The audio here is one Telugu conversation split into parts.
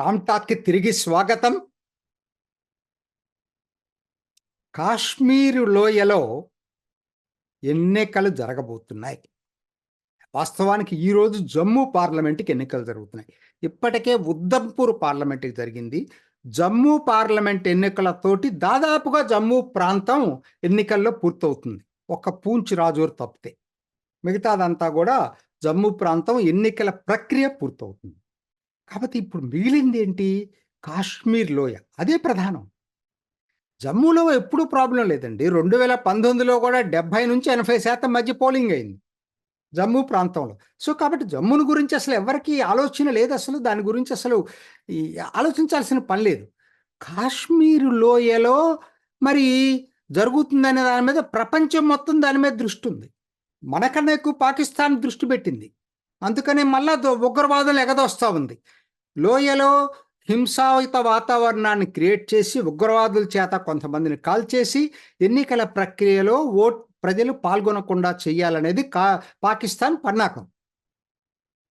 రామ్టాక్కి తిరిగి స్వాగతం. కాశ్మీరు లోయలో ఎన్నికలు జరగబోతున్నాయి. వాస్తవానికి ఈరోజు జమ్మూ పార్లమెంట్కి ఎన్నికలు జరుగుతున్నాయి. ఇప్పటికే ఉద్దంపూర్ పార్లమెంట్కి జరిగింది. జమ్మూ పార్లమెంట్ ఎన్నికలతోటి దాదాపుగా జమ్మూ ప్రాంతం ఎన్నికల్లో పూర్తవుతుంది. ఒక పూంచ్ రాజోరు తప్పితే. మిగతాదంతా కూడా జమ్మూ ప్రాంతం ఎన్నికల ప్రక్రియ పూర్తవుతుంది. కాబట్టి ఇప్పుడు మిగిలింది ఏంటి? కాశ్మీర్ లోయ. అదే ప్రధానం. జమ్మూలో ఎప్పుడూ ప్రాబ్లం లేదండి. రెండు వేల పంతొమ్మిదిలో కూడా డెబ్బై నుంచి ఎనభై శాతం మధ్య పోలింగ్ అయింది. జమ్మూ ప్రాంతంలో. సో కాబట్టి జమ్మూను గురించి అసలు ఎవరికి ఆలోచన లేదు అసలు. దాని గురించి అసలు ఈ ఆలోచించాల్సిన పని లేదు. కాశ్మీర్ లోయలో మరి జరుగుతుందనే దాని మీద ప్రపంచం మొత్తం దాని మీద దృష్టి ఉంది. మనకన్నా ఎక్కువ పాకిస్తాన్ దృష్టి పెట్టింది. అందుకనే మళ్ళా ఉగ్రవాదం ఎగదొస్తా ఉంది. లోయలో హింసాయుత వాతావరణాన్ని క్రియేట్ చేసి ఉగ్రవాదుల చేత కొంతమందిని కాల్చేసి ఎన్నికల ప్రక్రియలో ఓట్ ప్రజలు పాల్గొనకుండా చేయాలనేది కా పాకిస్తాన్ పన్నాకం.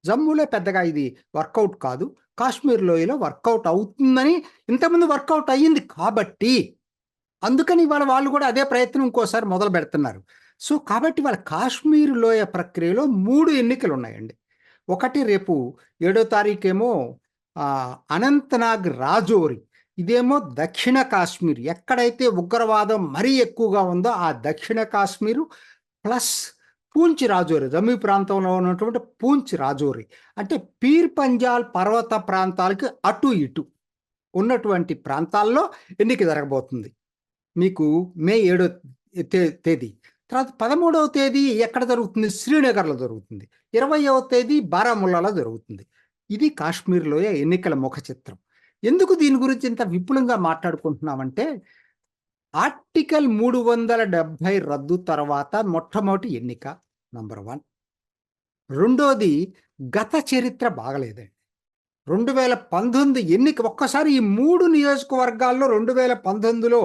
జమ్మూలో పెద్దగా ఇది వర్కౌట్ కాదు. కాశ్మీర్ లోయలో వర్కౌట్ అవుతుందని ఇంతకుముందు వర్కౌట్ అయ్యింది కాబట్టి అందుకని ఇవాళ వాళ్ళు కూడా అదే ప్రయత్నం ఇంకోసారి మొదలు పెడుతున్నారు. సో కాబట్టి వాళ్ళ కాశ్మీర్ లోయ ప్రక్రియలో మూడు ఎన్నికలు ఉన్నాయండి ఒకటి రేపు ఏడో తారీఖేమో అనంతనాగ్ రాజోరి ఇదేమో దక్షిణ కాశ్మీర్. ఎక్కడైతే ఉగ్రవాదం మరీ ఎక్కువగా ఉందో ఆ దక్షిణ కాశ్మీరు ప్లస్ పూంచ్ రాజోరి జమ్మూ ప్రాంతంలో ఉన్నటువంటి పూంచ్ రాజోరి. అంటే పీర్ పంజాల్ పర్వత ప్రాంతాలకి అటు ఇటు ఉన్నటువంటి ప్రాంతాల్లో ఎన్నిక జరగబోతుంది. మీకు మే ఏడో తేదీ. తర్వాత పదమూడవ తేదీ ఎక్కడ జరుగుతుంది? శ్రీనగర్లో జరుగుతుంది. ఇరవయవ తేదీ బారాముల్లాలో జరుగుతుంది. ఇది కాశ్మీర్లోయ ఎన్నికల ముఖ చిత్రం. ఎందుకు దీని గురించి ఇంత విపులంగా మాట్లాడుకుంటున్నామంటే ఆర్టికల్ మూడు వందల డెబ్భై రద్దు తర్వాత మొట్టమొదటి ఎన్నిక నంబర్ వన్. రెండోది గత చరిత్ర బాగలేదండి. రెండు వేల పంతొమ్మిది ఎన్నిక ఒక్కసారి ఈ మూడు నియోజకవర్గాల్లో రెండు వేల పంతొమ్మిదిలో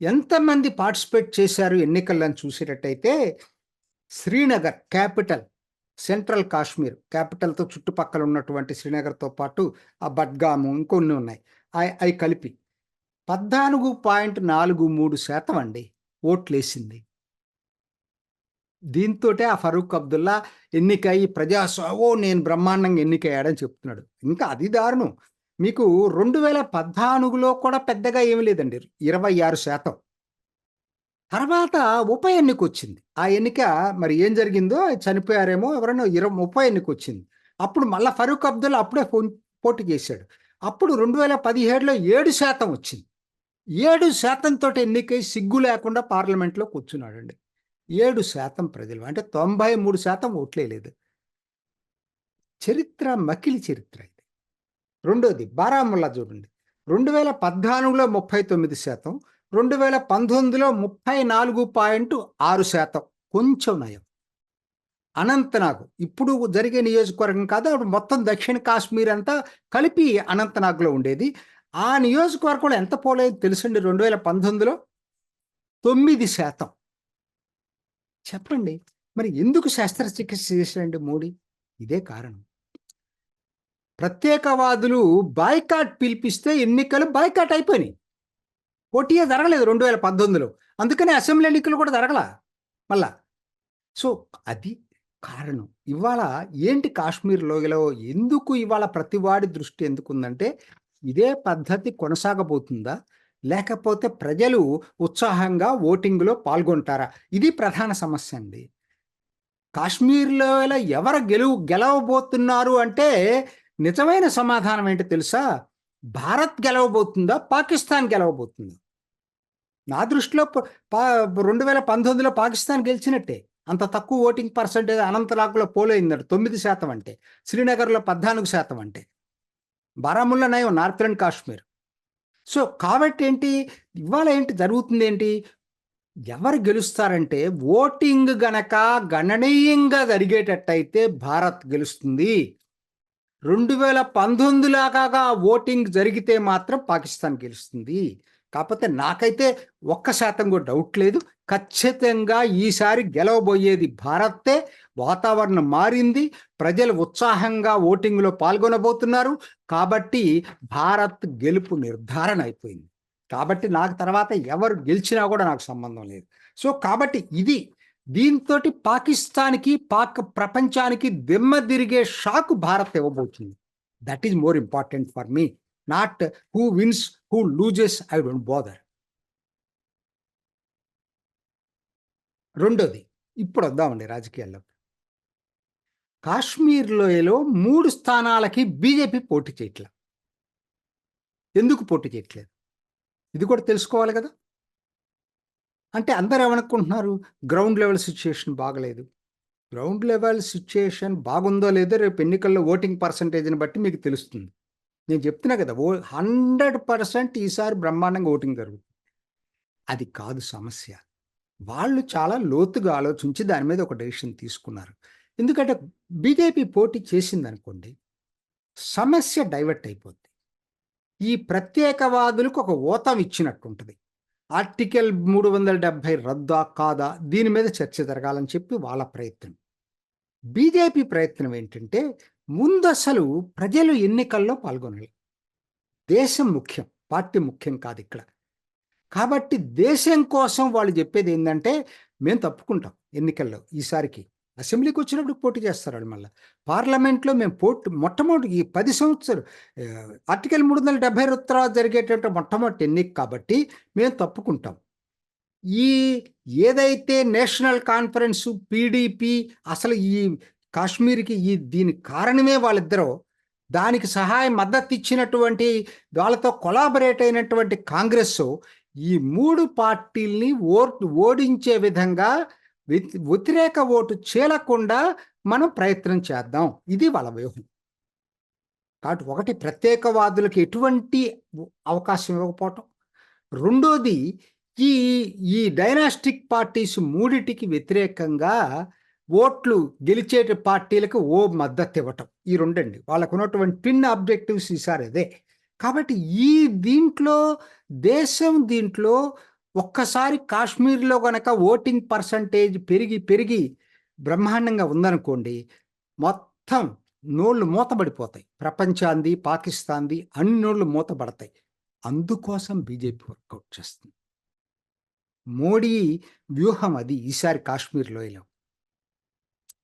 ఎంతమంది పార్టిసిపేట్ చేశారు ఎన్నికలను చూసేటట్టయితే శ్రీనగర్ క్యాపిటల్ సెంట్రల్ కాశ్మీర్ క్యాపిటల్తో చుట్టుపక్కల ఉన్నటువంటి శ్రీనగర్తో పాటు ఆ బడ్గాము ఇంకొన్ని ఉన్నాయి. అవి అవి కలిపి పద్నాలుగు పాయింట్ నాలుగు మూడు శాతం అండి ఓట్లేసింది. దీంతోటే ఆ ఫరూక్ అబ్దుల్లా ఎన్నికయ్యి ప్రజాస్వావో నేను బ్రహ్మాండంగా ఎన్నికయ్యాడని చెప్తున్నాడు. ఇంకా అది దారుణం. మీకు రెండు వేల పద్నాలుగులో కూడా పెద్దగా ఏమీ లేదండి. ఇరవై ఆరు శాతం. తర్వాత ఉప ఎన్నిక వచ్చింది ఆ ఎన్నిక మరి ఏం జరిగిందో చనిపోయారేమో ఎవరైనా ఇరవై ఉప ఎన్నిక వచ్చింది అప్పుడు మళ్ళా ఫరూక్ అబ్దుల్ అప్పుడే ఫోన్ పోటీ చేశాడు. అప్పుడు రెండు వేల పదిహేడులో ఏడు శాతం వచ్చింది. ఏడు శాతంతో ఎన్నికై సిగ్గు లేకుండా పార్లమెంట్లో కూర్చున్నాడండి. ఏడు శాతం ప్రజలు అంటే తొంభై మూడు శాతం ఓట్లేదు చరిత్ర మకిలి చరిత్ర ఇది. రెండోది బారాముల్లా చూడండి. రెండు వేల పద్నాలుగులో ముప్పై తొమ్మిది శాతం రెండు వేల పంతొమ్మిదిలో ముప్పై నాలుగు పాయింట్ ఆరు శాతం. కొంచెం నయం. అనంతనాగ్ ఇప్పుడు జరిగే నియోజకవర్గం కాదు అప్పుడు మొత్తం దక్షిణ కాశ్మీర్ అంతా కలిపి అనంతనాగ్లో ఉండేది. ఆ నియోజకవర్గంలో ఎంత పోలేదు తెలుసండి? రెండు వేల పంతొమ్మిదిలో తొమ్మిది శాతం. చెప్పండి మరి ఎందుకు శస్త్రచికిత్స చేశారండి మోడీ? ఇదే కారణం. ప్రత్యేకవాదులు బాయ్కాట్ పిలిపిస్తే ఎన్నికలు బాయ్కాట్ అయిపోయినాయి. పోటీయే జరగలేదు రెండు వేల పంతొమ్మిదిలో అందుకని అసెంబ్లీ ఎన్నికలు కూడా జరగల మళ్ళా. సో అది కారణం. ఇవాళ ఏంటి కాశ్మీర్ లోయలో ఎందుకు ఇవాళ ప్రతివాడి దృష్టి ఎందుకు ఉందంటే ఇదే పద్ధతి కొనసాగబోతుందా? లేకపోతే ప్రజలు ఉత్సాహంగా ఓటింగ్లో పాల్గొంటారా? ఇది ప్రధాన సమస్య అండి. కాశ్మీర్లో ఎవరు గెలువు గెలవబోతున్నారు అంటే నిజమైన సమాధానం ఏంటో తెలుసా? భారత్ గెలవబోతుందా? పాకిస్తాన్ గెలవబోతుందా? నా దృష్టిలో పా రెండు వేల పంతొమ్మిదిలో పాకిస్తాన్ గెలిచినట్టే. అంత తక్కువ ఓటింగ్ పర్సంటేజ్ అనంతనాగ్లో పోలైందంట తొమ్మిది శాతం అంటే. శ్రీనగర్లో పద్నాలుగు శాతం అంటే. బారాముల్లా నయం నార్థన్ కాశ్మీర్. సో కాబట్టి ఏంటి? ఇవాళ ఏంటి జరుగుతుంది ఏంటి? ఎవరు గెలుస్తారంటే ఓటింగ్ గనక గణనీయంగా జరిగేటట్టయితే భారత్ గెలుస్తుంది. రెండు వేల పంతొమ్మిదిలాగా ఓటింగ్ జరిగితే మాత్రం పాకిస్తాన్ గెలుస్తుంది. కాకపోతే నాకైతే ఒక్క శాతం కూడా డౌట్ లేదు. ఖచ్చితంగా ఈసారి గెలవబోయేది భారత్తే. వాతావరణం మారింది. ప్రజలు ఉత్సాహంగా ఓటింగ్లో పాల్గొనబోతున్నారు. కాబట్టి భారత్ గెలుపు నిర్ధారణ అయిపోయింది. కాబట్టి నాకు తర్వాత ఎవరు గెలిచినా కూడా నాకు సంబంధం లేదు. సో కాబట్టి ఇది దీంతో పాకిస్తాన్కి పాక్ ప్రపంచానికి దిమ్మ తిరిగే shock Bharat ఇవ్వబోతుంది. That is more important for me not who wins who loses I don't bother రెండోది ఇప్పుడు వద్దామండి రాజకీయాల్లో కాశ్మీర్ లోయలో మూడు స్థానాలకి బీజేపీ పోటీ చేయట్లేదు ఎందుకు పోటీ చేయట్లేదు? ఇది కూడా తెలుసుకోవాలి కదా. అంటే అందరు ఏమనుకుంటున్నారు? గ్రౌండ్ లెవెల్ సిచ్యుయేషన్ బాగలేదు. గ్రౌండ్ లెవెల్ సిచ్యుయేషన్ బాగుందో లేదో రేపు ఎన్నికల్లో ఓటింగ్ పర్సంటేజ్ని బట్టి మీకు తెలుస్తుంది. నేను చెప్తున్నా కదా ఓ హండ్రెడ్ పర్సెంట్ ఈసారి బ్రహ్మాండంగా ఓటింగ్ జరుగుతుంది. అది కాదు సమస్య. వాళ్ళు చాలా లోతుగా ఆలోచించి దాని మీద ఒక డెసిషన్ తీసుకున్నారు. ఎందుకంటే బీజేపీ పోటీ చేసింది అనుకోండి సమస్య డైవర్ట్ అయిపోద్ది. ఈ ప్రత్యేకవాదులకు ఒక ఓతం ఇచ్చినట్టు ఉంటుంది ఆర్టికల్ మూడు వందల డెబ్భై రద్దా కాదా? దీని మీద చర్చ జరగాలని చెప్పి వాళ్ళ ప్రయత్నం. బీజేపీ ప్రయత్నం ఏంటంటే ముందు అసలు ప్రజలు ఎన్నికల్లో పాల్గొనాలి. దేశం ముఖ్యం పార్టీ ముఖ్యం కాదు ఇక్కడ. కాబట్టి దేశం కోసం వాళ్ళు చెప్పేది ఏంటంటే మేము తప్పుకుంటాం ఎన్నికల్లో ఈసారికి. అసెంబ్లీకి వచ్చినప్పుడు పోటీ చేస్తారు వాళ్ళు మళ్ళీ. పార్లమెంట్లో మేము పోటీ మొట్టమొదటి ఈ పది సంవత్సరాలు ఆర్టికల్ మూడు వందల డెబ్బై తర్వాత జరిగేటటువంటి మొట్టమొదటి ఎన్నిక కాబట్టి మేము తప్పుకుంటాం. ఈ ఏదైతే నేషనల్ కాన్ఫరెన్స్ పీడీపీ అసలు ఈ కాశ్మీర్కి ఈ దీని కారణమే వాళ్ళిద్దరూ దానికి సహాయం మద్దతు ఇచ్చినటువంటి వాళ్ళతో కొలాబరేట్ అయినటువంటి కాంగ్రెస్ ఈ మూడు పార్టీల్ని ఓ ఓడించే విధంగా వ్యతిరేక ఓటు చీలకుండా మనం ప్రయత్నం చేద్దాం. ఇది వాళ్ళ వ్యూహం. కాబట్టి ఒకటి ప్రత్యేకవాదులకు ఎటువంటి అవకాశం ఇవ్వకపోవటం. రెండోది ఈ ఈ డైనాస్టిక్ పార్టీస్ మూడిటికి వ్యతిరేకంగా ఓట్లు గెలిచే పార్టీలకు ఓ మద్దతు ఇవ్వటం. ఈ రెండండి. వాళ్ళకు ఉన్నటువంటి ట్విన్ ఆబ్జెక్టివ్స్ ఈసారి అదే. కాబట్టి ఈ దీంట్లో దేశం దీంట్లో ఒక్కసారి కాశ్మీర్లో గనక ఓటింగ్ పర్సంటేజ్ పెరిగి పెరిగి బ్రహ్మాండంగా ఉందనుకోండి మొత్తం నోళ్ళు మూతబడిపోతాయి. ప్రపంచాంది పాకిస్తాన్ది అన్ని నోళ్ళు మూతబడతాయి. అందుకోసం బీజేపీ వర్కౌట్ చేస్తుంది. మోడీ వ్యూహం అది ఈసారి కాశ్మీర్ లోయలో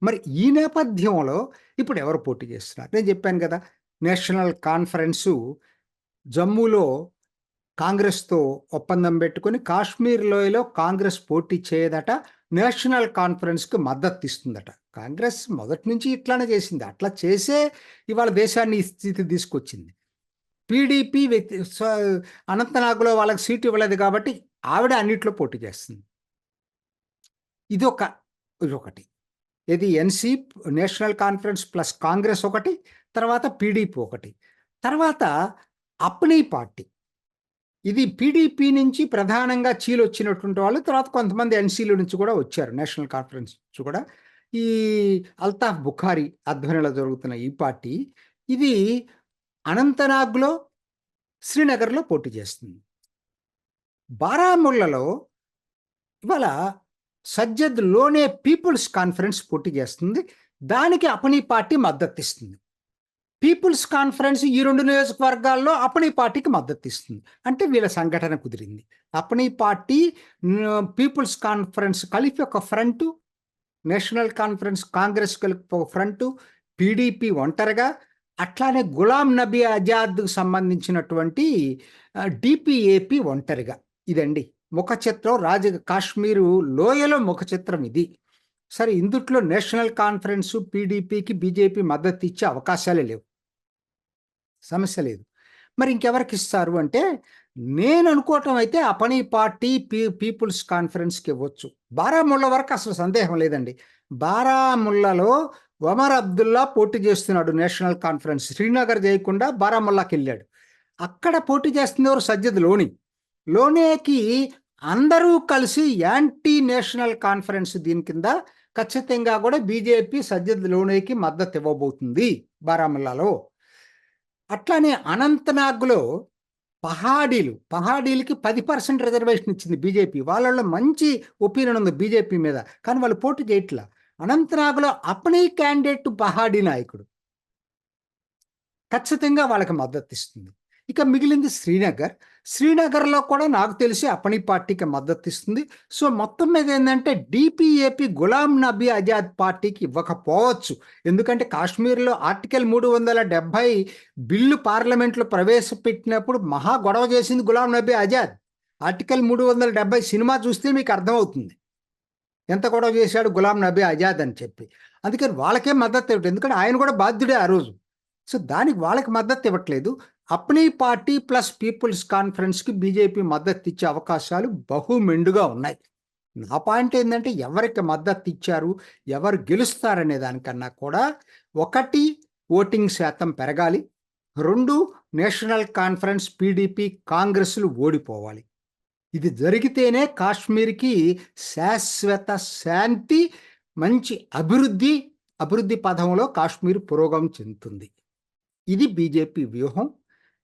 మరి ఈ నేపథ్యంలో ఇప్పుడు ఎవరు పోటీ చేస్తున్నారు? నేను చెప్పాను కదా నేషనల్ కాన్ఫరెన్సు జమ్మూలో కాంగ్రెస్తో ఒప్పందం పెట్టుకొని కాశ్మీర్ లోయలో కాంగ్రెస్ పోటీ చేయదట నేషనల్ కాన్ఫరెన్స్కి మద్దతు ఇస్తుందట. కాంగ్రెస్ మొదటి నుంచి ఇట్లానే చేసింది. అట్లా చేసే ఇవాళ దేశాన్ని స్థితి తీసుకొచ్చింది. పీడీపీ వ్యక్తి అనంతనాగ్లో వాళ్ళకి సీటు ఇవ్వలేదు కాబట్టి ఆవిడ అన్నిట్లో పోటీ చేస్తుంది. ఇది ఒక ఇది ఒకటి ఇది NC National Conference plus Congress ఒకటి తర్వాత పీడీపీ ఒకటి. తర్వాత అప్నీ పార్టీ. ఇది పీడీపీ నుంచి ప్రధానంగా చీలు వచ్చినటువంటి వాళ్ళు తర్వాత కొంతమంది ఎన్సీల నుంచి కూడా వచ్చారు నేషనల్ కాన్ఫరెన్స్ నుంచి కూడా. ఈ అల్తాఫ్ బుఖారీ ఆధ్వర్యంలో జరుగుతున్న ఈ పార్టీ ఇది అనంతనాగ్లో శ్రీనగర్లో పోటీ చేస్తుంది. బారాముల్లలో ఇవాళ సజ్జద్లోనే పీపుల్స్ కాన్ఫరెన్స్ పోటీ చేస్తుంది. దానికి అపనీ పార్టీ మద్దతు ఇస్తుంది పీపుల్స్ కాన్ఫరెన్స్ ఈ రెండు నియోజకవర్గాల్లో అప్పనీ పార్టీకి మద్దతు ఇస్తుంది. అంటే వీళ్ళ సంఘటన కుదిరింది. అప్పనీ పార్టీ పీపుల్స్ కాన్ఫరెన్స్ కలిపి ఒక ఫ్రంట్ నేషనల్ కాన్ఫరెన్స్ కాంగ్రెస్ కలిపి ఒక ఫ్రంట్ పీడీపీ ఒంటరిగా అట్లానే గులాం నబీ ఆజాద్కు సంబంధించినటువంటి డిపిఏపి ఒంటరిగా. ఇదండి. ముఖ చిత్రం రాజ కాశ్మీరు లోయలో ముఖ చిత్రం ఇది. సరే ఇందుట్లో నేషనల్ కాన్ఫరెన్స్ పీడీపీకి బీజేపీ మద్దతు ఇచ్చే అవకాశాలే లేవు. సమస్య లేదు. మరి ఇంకెవరికి ఇస్తారు అంటే నేను అనుకోవటం అయితే అపనీ పార్టీ పీ పీపుల్స్ కాన్ఫరెన్స్కి ఇవ్వచ్చు. బారాముల్లా వరకు అసలు సందేహం లేదండి. బారాముల్లాలో ఒమర్ అబ్దుల్లా పోటీ చేస్తున్నాడు నేషనల్ కాన్ఫరెన్స్. శ్రీనగర్ చేయకుండా బారాముల్లాకి వెళ్ళాడు. అక్కడ పోటీ చేస్తుంది ఎవరు? సజ్జద్లోని. లోనేకి అందరూ కలిసి యాంటీ నేషనల్ కాన్ఫరెన్స్ దీని కింద ఖచ్చితంగా కూడా బీజేపీ సజ్జద్ లోనేకి మద్దతు ఇవ్వబోతుంది బారాముల్లాలో. అట్లానే అనంతనాగ్లో పహాడీలు పహాడీలకి పది పర్సెంట్ రిజర్వేషన్ ఇచ్చింది బీజేపీ. వాళ్ళలో మంచి ఒపీనియన్ ఉంది బీజేపీ మీద. కానీ వాళ్ళు పోటీ చేయట్లా. అనంతనాగ్లో అపనీ క్యాండిడేట్ పహాడీ నాయకుడు. ఖచ్చితంగా వాళ్ళకి మద్దతు ఇస్తుంది. ఇక మిగిలింది శ్రీనగర్. శ్రీనగర్లో కూడా నాకు తెలిసి అప్పని పార్టీకి మద్దతు ఇస్తుంది. సో మొత్తం మీద ఏంటంటే డిపిఏపి గులాం నబీ ఆజాద్ పార్టీకి ఇవ్వకపోవచ్చు. ఎందుకంటే కాశ్మీర్లో ఆర్టికల్ మూడు వందల డెబ్భై బిల్లు పార్లమెంట్లో ప్రవేశపెట్టినప్పుడు మహా గొడవ చేసింది గులాం నబీ ఆజాద్. ఆర్టికల్ మూడు వందల డెబ్బై సినిమా చూస్తే మీకు అర్థమవుతుంది. ఎంత గొడవ చేశాడు గులాం నబీ ఆజాద్ అని చెప్పి. అందుకని వాళ్ళకే మద్దతు ఇవ్వట్లేదు. ఎందుకంటే ఆయన కూడా బాధ్యుడే ఆ రోజు. సో దానికి వాళ్ళకి మద్దతు ఇవ్వట్లేదు. అప్నీ పార్టీ ప్లస్ పీపుల్స్ కాన్ఫరెన్స్కి బీజేపీ మద్దతు ఇచ్చే అవకాశాలు బహుమెండుగా ఉన్నాయి. నా పాయింట్ ఏంటంటే ఎవరికి మద్దతు ఇచ్చారు ఎవరు గెలుస్తారనే దానికన్నా కూడా ఒకటి ఓటింగ్ శాతం పెరగాలి రెండు నేషనల్ కాన్ఫరెన్స్ పీడీపీ కాంగ్రెస్లు ఓడిపోవాలి. ఇది జరిగితేనే కాశ్మీర్కి శాశ్వత శాంతి మంచి అభివృద్ధి అభివృద్ధి పథంలో కాశ్మీర్ పురోగం చెందుతుంది. ఇది బీజేపీ వ్యూహం.